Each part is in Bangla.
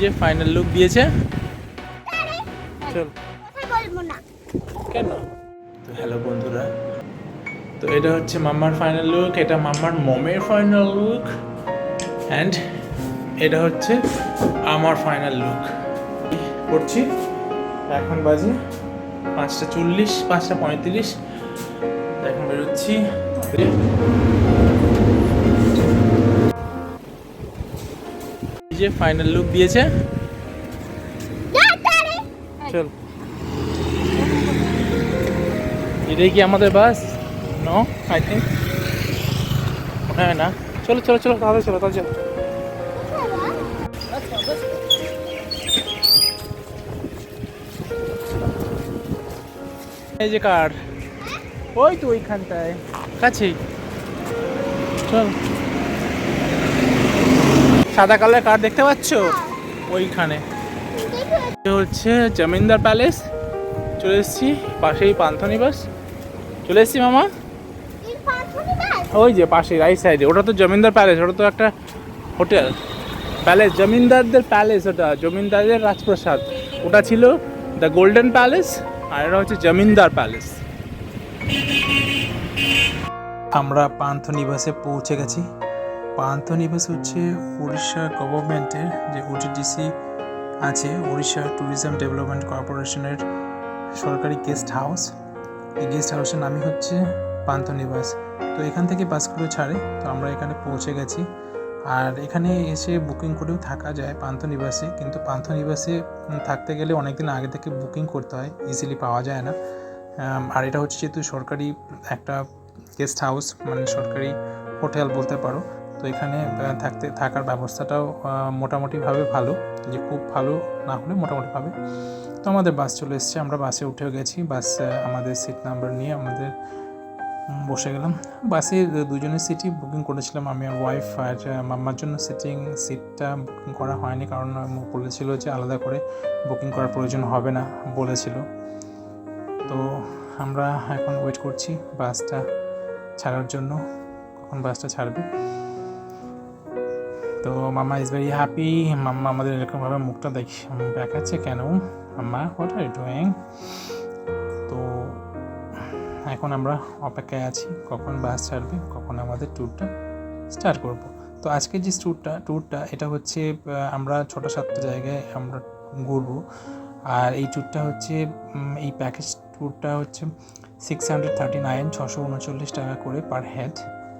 যে ফাইনাল লুক দিয়েছে। চল। কেন? তো হ্যালো বন্ধুরা। তো এটা হচ্ছে মাম্মার ফাইনাল লুক এটা মাম্মার মমের ফাইনাল লুক অ্যান্ড এটা হচ্ছে আমার ফাইনাল লুক করছি এখন বাজে পাঁচটা চল্লিশ পাঁচটা পঁয়ত্রিশ। এখন বেরোচ্ছি। যে ফাইনাল লুক দিয়েছে। চল। এটাই কি আমাদের বাস? নো আই থিঙ্ক মনে হয় না। চলো চলো চলো তাহলে চলো তাহলে চলো। এই যে কার? ওই তো ওইখানটায়। কাছেই। চল। সাদা কালার কার দেখতে পাচ্ছ? ওইখানে। এটা হচ্ছে জমিনদার প্যালেস। চলে এসেছি পাশেই পান্থনিবাস। চলে এসেছি মামা। ওই যে পাশে রাইট সাইডে ওটা তো জমিনদার প্যালেস ওটা তো একটা হোটেল। প্যালেস জমিনদারদের প্যালেস ওটা জমিনদারদের রাজপ্রাসাদ। ওটা ছিল দ্য গোল্ডেন প্যালেস আর এটা হচ্ছে জমিনদার প্যালেস। আমরা পান্থনিবাসে পৌঁছে গেছি। পান্থনিবাস হচ্ছে উড়িষ্যা গভর্নমেন্টের যে ওটিডিসি আছে উড়িষ্যা ট্যুরিজম ডেভেলপমেন্ট কর্পোরেশনের সরকারি গেস্ট হাউস এই গেস্ট হাউসের নামই হচ্ছে পান্থনিবাস তো এখান থেকে বাসগুলো ছাড়ে তো আমরা এখানে পৌঁছে গেছি। আর এখানে এসে বুকিং করেও থাকা যায় পান্থনিবাসে কিন্তু পান্থনিবাসে উম, থাকতে গেলে অনেক দিন আগে থেকে বুকিং করতে হয় ইজিলি পাওয়া যায় না। আর এটা হচ্ছে যেহেতু সরকারি একটা গেস্ট হাউস মানে সরকারি হোটেল বলতে পারো তো এখানে থাকতে, থাকার ব্যবস্থাটাও মোটামুটিভাবে ভালো। যে খুব ভালো না হলে মোটামুটিভাবে। তো আমাদের বাস চলে এসেছে, আমরা বাসে উঠেও গেছি। বাস আমাদের সিট নাম্বার নিয়ে আমাদের বসে গেলাম। বাসে দুজনের সিটই বুকিং করেছিলাম। আমি আর ওয়াইফ আর মাম্মার জন্য সিটিং সিটটা বুকিং করা হয়নি। কারণ বলেছিল যে আলাদা করে বুকিং করার প্রয়োজন হবে না বলেছিল। তো আমরা এখন ওয়েট করছি বাসটা ছাড়ার জন্য। কখন বাসটা ছাড়বে? তো মামা ইজ ভেরি হ্যাপি মাম্মা আমাদের এরকমভাবে মুখটা দেখি দেখাচ্ছে কেন? মাম্মা হোয়াট আর ডুইং তো এখন আমরা অপেক্ষায় আছি কখন বাস ছাড়বে, কখন আমাদের ট্যুরটা স্টার্ট করব। তো আজকে যে ট্যুরটা ট্যুরটা এটা হচ্ছে আমরা ছোটো সাতটা জায়গায় আমরা ঘুরবো। আর এই ট্যুরটা হচ্ছে এই প্যাকেজ ট্যুরটা হচ্ছে সিক্স হান্ড্রেড থার্টি নাইন ছশো উনচল্লিশ টাকা করে পার হেড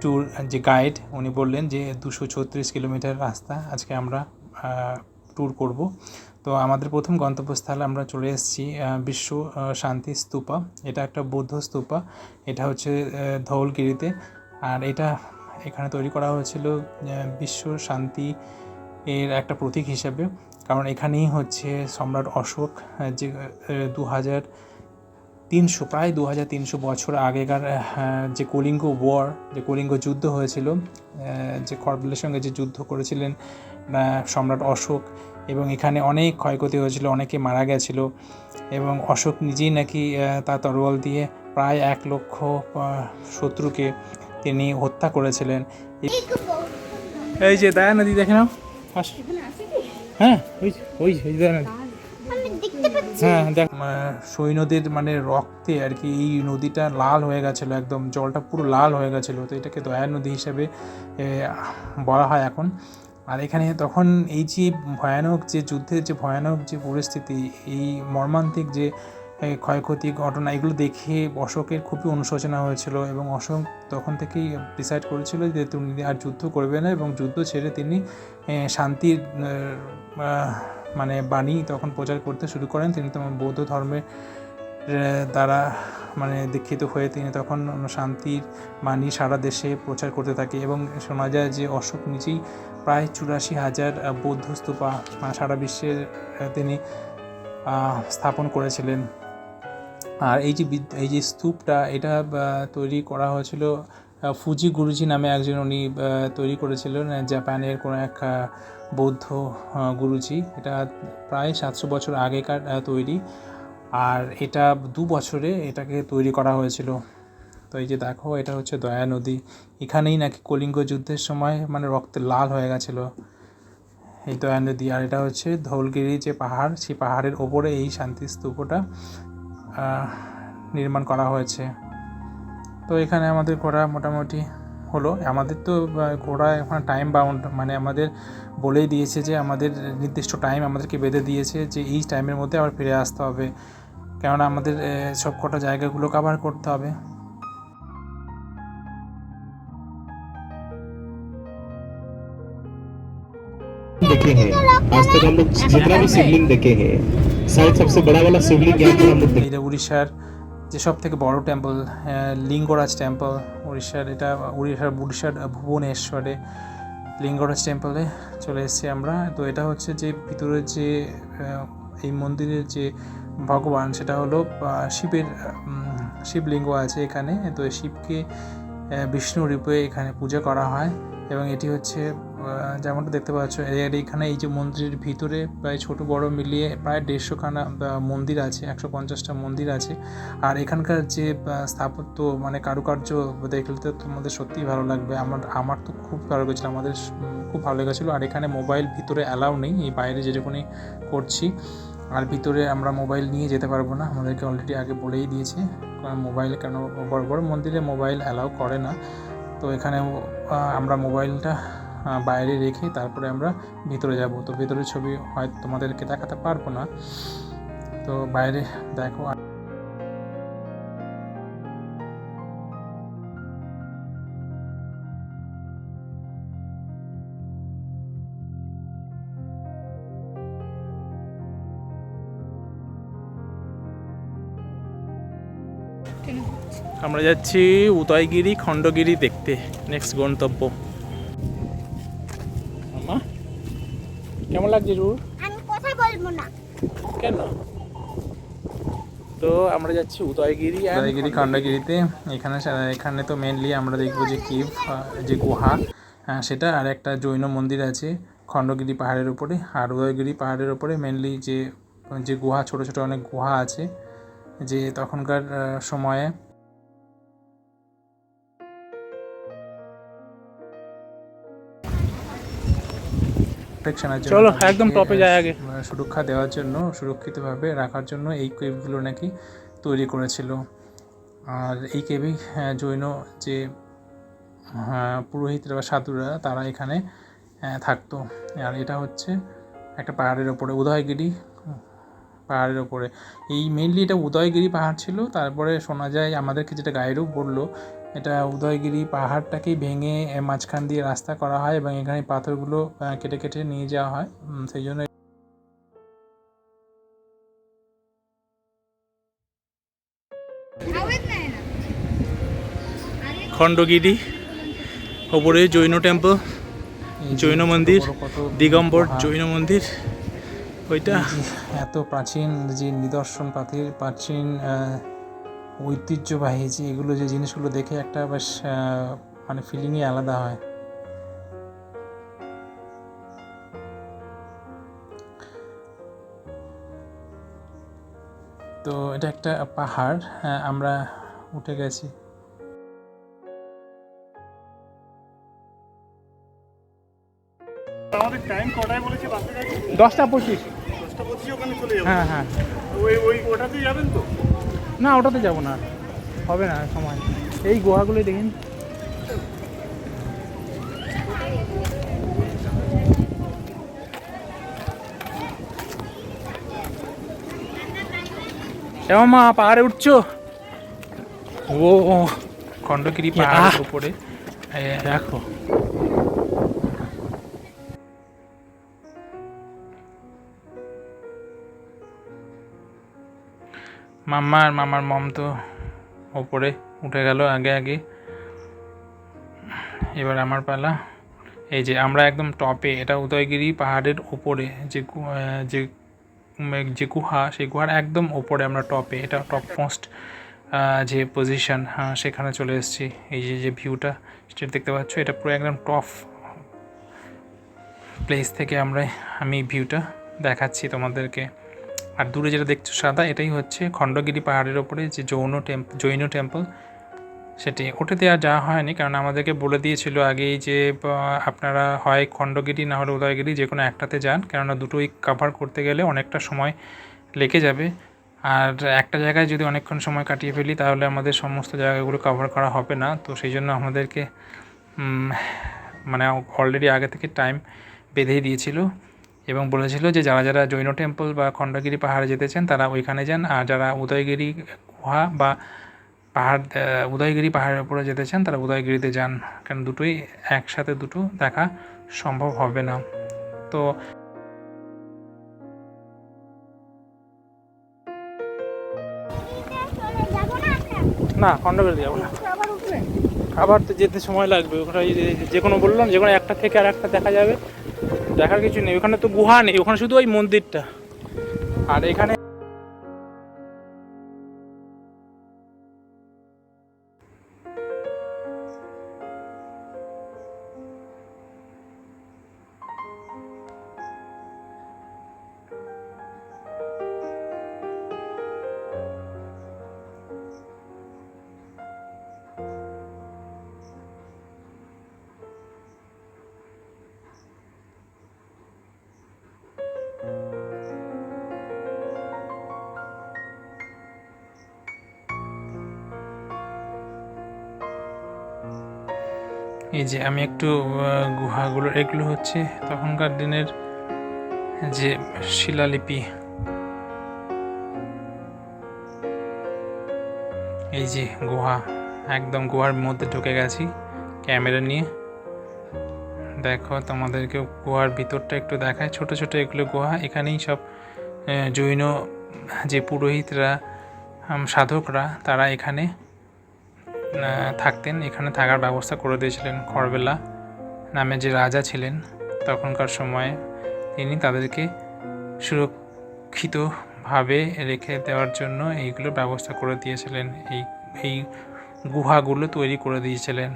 ট্যুর যে গাইড উনি বললেন যে দুশো ছত্রিশ কিলোমিটার রাস্তা আজকে আমরা ট্যুর করব। তো আমাদের প্রথম গন্তব্যস্থলে আমরা চলে এসেছি বিশ্ব শান্তি স্তূপা। এটা একটা বৌদ্ধ স্তূপা। এটা হচ্ছে ধৌলগিরিতে। আর এটা এখানে তৈরি করা হয়েছিল বিশ্ব শান্তি এর একটা প্রতীক হিসাবে। কারণ এখানেই হচ্ছে সম্রাট অশোক যে দু হাজার তিনশো প্রায় দু হাজার তিনশো বছর আগেকার যে কলিঙ্গ ওয়ার যে কলিঙ্গ যুদ্ধ হয়েছিল যে খরবেলের সঙ্গে যে যুদ্ধ করেছিলেন সম্রাট অশোক এবং এখানে অনেক ক্ষয়ক্ষতি হয়েছিল অনেকে মারা গেছিল এবং অশোক নিজেই নাকি তার তরোয়াল দিয়ে প্রায় এক লক্ষ শত্রুকে তিনি হত্যা করেছিলেন। এই- যে দয়া নদী দেখে নাও। হ্যাঁ ওই ওই দয়া নদী হ্যাঁ দেখ। আহ, সই নদীর মানে রক্তে আর কি এই নদীটা লাল হয়ে গেছিল একদম জলটা পুরো লাল হয়ে গেছিল। তো এটাকে দয়া নদী হিসেবে বলা হয় এখন। আর এখানে তখন এই যে ভয়ানক যে যুদ্ধের যে ভয়ানক যে পরিস্থিতি এই মর্মান্তিক যে ক্ষয়ক্ষতি ঘটনা এগুলো দেখে অশোকের খুবই অনুশোচনা হয়েছিল এবং অশোক তখন থেকেই ডিসাইড করেছিল যে তিনি আর যুদ্ধ করবে না এবং যুদ্ধ ছেড়ে তিনি শান্তির মানে বাণী তখন প্রচার করতে শুরু করেন। তিনি তখন বৌদ্ধ ধর্মের দ্বারা মানে দীক্ষিত হয়ে তিনি তখন শান্তির বাণী সারা দেশে প্রচার করতে থাকে এবং শোনা যায় যে অশোক নিজেই প্রায় চুরাশি হাজার বৌদ্ধ স্তূপা সারা বিশ্বে তিনি স্থাপন করেছিলেন। আর এই যে এই যে স্তূপটা, এটা তৈরি করা হয়েছিল ফুজি গুরুজি নামে একজন উনি তৈরি করেছিলেন জাপানের কোনো এক বৌদ্ধ গুরুজি। এটা প্রায় সাতশো বছর আগেকার তৈরি। আর এটা দু বছরে এটাকে তৈরি করা হয়েছিল। তো এই যে দেখো, এটা হচ্ছে দয়া নদী। এখানেই নাকি কলিঙ্গ যুদ্ধের সময় মানে রক্তে লাল হয়ে গেছিল এই দয়া নদী। আর এটা হচ্ছে ধৌলগিরি যে পাহাড়, সেই পাহাড়ের ওপরে এই শান্তি স্তূপটা নির্মাণ করা হয়েছে। তো এখানে আমাদের ঘোরা মোটামুটি হলো আমাদের তো আহ, ঘোরা এখন টাইম বাউন্ড মানে আমাদের বলেই দিয়েছে যে আমাদের নির্দিষ্ট টাইম আমাদেরকে বেঁধে দিয়েছে যে এই টাইমের মধ্যে আবার ফিরে আসতে হবে কেননা আমাদের আহ, সব কটা জায়গাগুলো কভার করতে হবে देखे हैं आज तक हम लोग जितना भी शिवलिंग देखे हैं शायद सबसे बड़ा वाला शिवलिंग यहाँ पर हम लोग এটা উড়িষ্যার যে সব থেকে বড় টেম্পল লিঙ্গরাজ টেম্পল উড়িষ্যার, এটা উড়িষ্যার উড়িষ্যার ভুবনেশ্বরে লিঙ্গরাজ টেম্পলে চলে এসেছি আমরা। তো এটা হচ্ছে যে ভিতরে যে এই মন্দিরের যে ভগবান, সেটা হলো শিবের শিবলিঙ্গ আছে এখানে। তো শিবকে বিষ্ণু রূপে এখানে পূজা করা হয় এবং এটি হচ্ছে যেমনটা দেখতে পাচ্ছ এর এখানে এই যে মন্দিরের ভিতরে প্রায় ছোট বড় মিলিয়ে প্রায় দেড়শোখানা মন্দির আছে, একশো পঞ্চাশটা মন্দির আছে। আর এখানকার যে স্থাপত্য মানে কারুকার্য, দেখলে তো তোমাদের সত্যিই ভালো লাগবে। আমার আমার তো খুব ভালো লেগেছিল, আমাদের খুব ভালো লেগেছিলো। আর এখানে মোবাইল ভিতরে অ্যালাউ নেই, এই বাইরে যেটুকুনি করছি, আর ভিতরে আমরা মোবাইল নিয়ে যেতে পারব না। আমাদেরকে অলরেডি আগে বলেই দিয়েছে, কারণ মোবাইল কেন, বড় বড় মন্দিরে মোবাইল অ্যালাউ করে না। তো এখানে আমরা মোবাইলটা বাইরে রেখে তারপরে আমরা ভিতরে যাব। তো ভিতরের ছবি হয়তো তোমাদেরকে দেখাতে পারব না। তো বাইরে দেখো, আমরা যাচ্ছি উদয়গিরি খণ্ডগিরি দেখতে। নেক্সট গন্তব্য। কেমন লাগছে রুর আমি কথা বলব না। কেন? তো আমরা যাচ্ছি উদয়গিরি উদয়গিরি খণ্ডগিরিতে। এখানে সা- এখানে তো মেনলি আমরা দেখব যে কিভ যে গুহা সেটা আর একটা জৈন মন্দির আছে খণ্ডগিরি পাহাড়ের উপরে। আর উদয়গিরি পাহাড়ের উপরে মেনলি যে যে গুহা ছোট ছোট অনেক গুহা আছে যে তখনকার সময়ে প্রোটেকশনের জন্য চলো, একদম টপে যাই আগে। সুরক্ষা দেওয়ার জন্য সুরক্ষিতভাবে রাখার জন্য এই কেভগুলো নাকি তৈরি করেছিল। আর এই কেভেই জৈন যে পুরোহিতরা বা সাধুরা তারা এখানে থাকতো। আর এটা হচ্ছে একটা পাহাড়ের ওপরে উদয়গিরি পাহাড়ের ওপরে। এই মেনলি এটা উদয়গিরি পাহাড় ছিল তারপরে শোনা যায় আমাদেরকে যেটা গাইডও বলল এটা উদয়গিরি পাহাড়টাকেই ভেঙে মাঝখান দিয়ে রাস্তা করা হয় এবং এখানে পাথরগুলো কেটে কেটে নিয়ে যাওয়া হয়। সেই জন্য খণ্ডগিরি ওপরে জৈন টেম্পল জৈন মন্দির, কত দিগম্বর জৈন মন্দির ওইটা এত প্রাচীন যে নিদর্শন প্রাচীন আহ, ঐতিহ্যবাহী যে এগুলো যে জিনিসগুলো দেখে একটা বেশ মানে ফিলিংই আলাদা হয়। তো এটা একটা পাহাড় হ্যাঁ, আমরা উঠে গেছি। আমাদের টাইম কটায় বলেছে বাসে গাড়ি দশটা পঁচিশ। দশটা পঁচিশে ওখানে চলে যাব। হ্যাঁ হ্যাঁ। ওই ওই ওটাতেই যাবেন তো? না ওটাতে যাব না। হবে না সময়। এই গুহাগুলোই দেখিন এমন মা পাহাড়ে উঠছো? ও খণ্ডগিরি পাহাড়ের উপরে। দেখো। মাম্মা আর মামার মম তো ওপরে উঠে গেল আগে আগে। এবার আমার পালা। এই যে আমরা একদম টপে, এটা উদয়গিরি পাহাড়ের ওপরে, যে যে যে গুহা, সেই গুহার একদম ওপরে আমরা টপে। এটা টপ মোস্ট যে পজিশন হ্যাঁ সেখানে চলে এসেছি। এই যে যে ভিউটা সেটা দেখতে পাচ্ছ, এটা পুরো একদম টপ প্লেস থেকে আমরা, আমি ভিউটা দেখাচ্ছি তোমাদেরকে। আর দূরে যেটা দেখছ সাদা, এটাই হচ্ছে খণ্ডগিরি পাহাড়ের ওপরে যে জৈন টেম্প জৈন টেম্পল সেটি। ওটাতে আর যাওয়া হয়নি, কারণ আমাদেরকে বলে দিয়েছিল আগেই যে আপনারা হয় খণ্ডগিরি না হলে উদয়গিরি যে কোনো একটাতে যান, কেননা দুটোই কভার করতে গেলে অনেকটা সময় লেগে যাবে। আর একটা জায়গায় যদি অনেকক্ষণ সময় কাটিয়ে ফেলি, তাহলে আমাদের সমস্ত জায়গাগুলো কভার করা হবে না। তো সেই জন্য আমাদেরকে মানে অলরেডি আগে থেকে টাইম বেঁধেই দিয়েছিল। এবং বলেছিল যে যারা যারা জৈন টেম্পল বা খণ্ডগিরি পাহাড়ে যেতে চান তারা ওইখানে যান। আর যারা উদয়গিরি গুহা বা পাহাড় উদয়গিরি পাহাড়ের উপরে যেতে চান তারা উদয়গিরিতে যান। কারণ দুটোই একসাথে দুটো দেখা সম্ভব হবে না। তো না, খণ্ডগিরিতে যাব না। আবার তো যেতে সময় লাগবে। ওখানে যে কোনো বললাম যে কোনো একটা থেকে আর একটা দেখা যাবে। দেখার কিছু নেই ওখানে তো গুহা নেই ওখানে শুধু ওই মন্দিরটা। আর এখানে এই যে আমি একটু গুহাগুলো, এগুলো হচ্ছে তখনকার দিনের যে শিলালিপি। এই যে গুহা, একদম গুহার মধ্যে ঢুকে গেছি ক্যামেরা নিয়ে। দেখো তোমাদেরকে গুহার ভিতরটা একটু দেখায়। ছোট ছোট এগুলো গুহা, এখানেই সব জৈন যে পুরোহিতরা সাধকরা, তারা এখানে থাকতেন। এখানে থাকার ব্যবস্থা করে দিয়েছিলেন খরবেলা নামে যে রাজা ছিলেন তখনকার সময়ে। তিনি তাদেরকে সুরক্ষিতভাবে রেখে দেওয়ার জন্য এইগুলো ব্যবস্থা করে দিয়েছিলেন। এই এই গুহাগুলো তৈরি করে দিয়েছিলেন।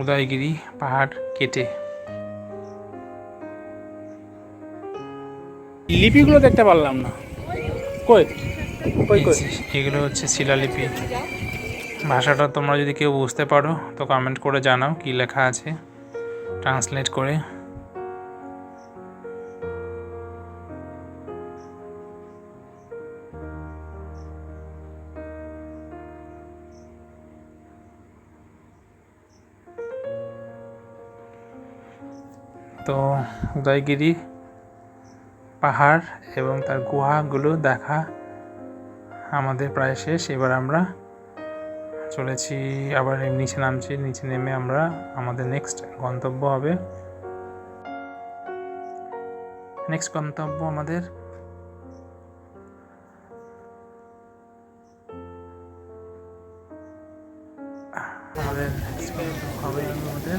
উদয়গিরি পাহাড় কেটে। লিপিগুলো দেখতে পারলাম না। কই? এগুলো হচ্ছে শিলালিপি। ভাষাটা তোমরা যদি কেউ বুঝতে পারো, তো কমেন্ট করে জানাও কি লেখা আছে। ট্রান্সলেট করে। তো উদয়গিরি পাহাড় এবং তার গুহাগুলো দেখা আমাদের প্রায় শেষ। এবার আমরা চলেছি, আবার নিচে নামছি। নিচে নেমে আমরা আমাদের নেক্সট গন্তব্য হবে। নেক্সট গন্তব্য আমাদের আমাদের হবে আমাদের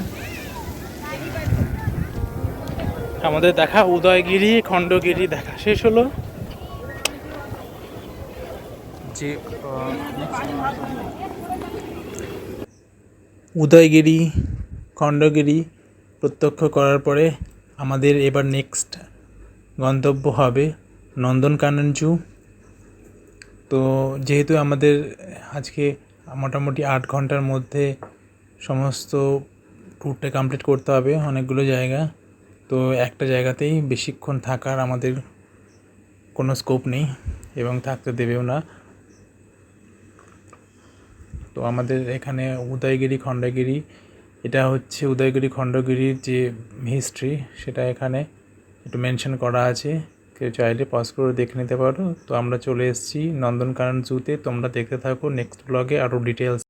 আমাদের দেখা, উদয়গিরি, খণ্ডগিরি দেখা শেষ হলো। যে উদয়গিরি, খণ্ডগিরি প্রত্যক্ষ করার পরে আমাদের এবার নেক্সট গন্তব্য হবে নন্দনকানন জু তো যেহেতু আমাদের আজকে মোটামুটি আট ঘণ্টার মধ্যে সমস্ত ট্যুরটা কমপ্লিট করতে হবে অনেকগুলো জায়গা, তো একটা জায়গাতেই বেশিক্ষণ থাকার আমাদের কোনো স্কোপ নেই এবং থাকতে দেবেও না। তো আমাদের এখানে উদয়গিরি, খণ্ডগিরি, এটা হচ্ছে উদয়গিরি, খণ্ডগিরির যে হিস্ট্রি সেটা এখানে একটু মেনশন করা আছে। কেউ চাইলে পজ করে দেখে নিতে পারো। তো আমরা চলে এসেছি নন্দনকানন জুতে তোমরা দেখতে থাকো নেক্সট ব্লগে আরও ডিটেলস